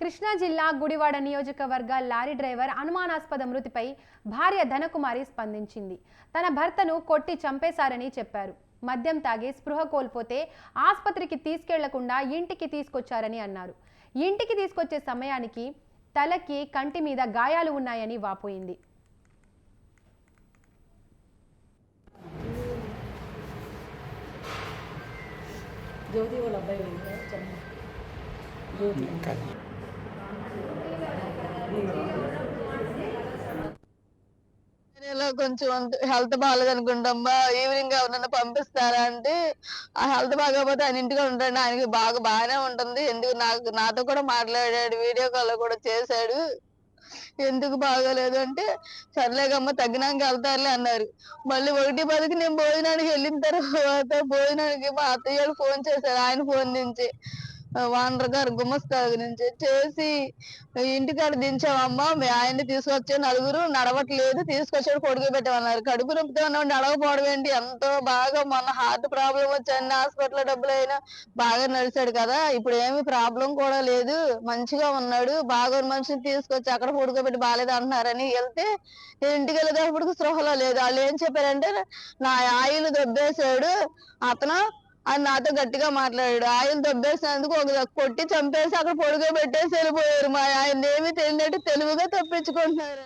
కృష్ణా జిల్లా గుడివాడ నియోజకవర్గ lorry driver అనుమానాస్పద మృతిపై భార్య ధనకుమారి స్పందించింది. తన భర్తను కొట్టి చంపేశారని చెప్పారు. మద్యం తాగి స్పృహ కోల్పోతే ఆసుపత్రికి తీసుకెళ్ళకుండా ఇంటికి తీసుకొచ్చారని అన్నారు. ఇంటికి తీసుకొచ్చే సమయానికి తలకి కంటి మీద గాయాలు ఉన్నాయని వాపోయింది. జ్యోతి వాళ్ళ అబ్బాయి కొంచెం హెల్త్ బాగాలేదనుకుంటామ్మా ఈవినింగ్ ఎవరన్నా పంపిస్తారా అంటే ఆ హెల్త్ బాగోకపోతే ఆయన ఇంటికి ఉంటాడు ఆయనకి బాగా బాగానే ఉంటుంది. ఎందుకు నాకు నాతో కూడా మాట్లాడాడు వీడియో కాల్ కూడా చేశాడు. ఎందుకు బాగోలేదు అంటే సర్లేగమ్మ తగ్గినాక వెళ్తారులే అన్నారు. మళ్ళీ ఒకటి పదికి నేను భోజనానికి వెళ్ళిన తర్వాత భోజనానికి మా అత్తయ్య వాళ్ళు ఫోన్ చేశారు ఆయన ఫోన్ నుంచి. వానర్ గారు గుమస్తా నుంచి చేసి ఇంటికాడ దించామమ్మా మీ ఆయన్ని తీసుకొచ్చే నలుగురు నడవట్లేదు తీసుకొచ్చాడు కొడుకు పెట్టామన్నారు. కడుపు నొప్పితో ఉన్నవాడు నడవకపోవడం ఏంటి? ఎంతో బాగా మొన్న హార్ట్ ప్రాబ్లం వచ్చి హాస్పిటల్ డబ్బులు అయినా బాగా నడిచాడు కదా. ఇప్పుడు ఏమి ప్రాబ్లం కూడా లేదు. మంచిగా ఉన్నాడు. బాగా మనిషిని తీసుకొచ్చి అక్కడ పడుకోబెట్టి బాగాలేదు అంటున్నారని వెళ్తే నేను ఇంటికి వెళ్ళేటప్పటికి స్పృహలో లేదు. వాళ్ళు ఏం చెప్పారంటే నా ఆయిల్ దొబ్బేశాడు. అతను అని నాతో గట్టిగా మాట్లాడాడు. ఆయన తప్పేసినందుకు ఒక కొట్టి చంపేసి అక్కడ పొడుగు పెట్టేసి వెళ్ళిపోయారు. మా ఆయన ఏమి తెలియనట్టు తెలివిగా తప్పించుకుంటున్నారు.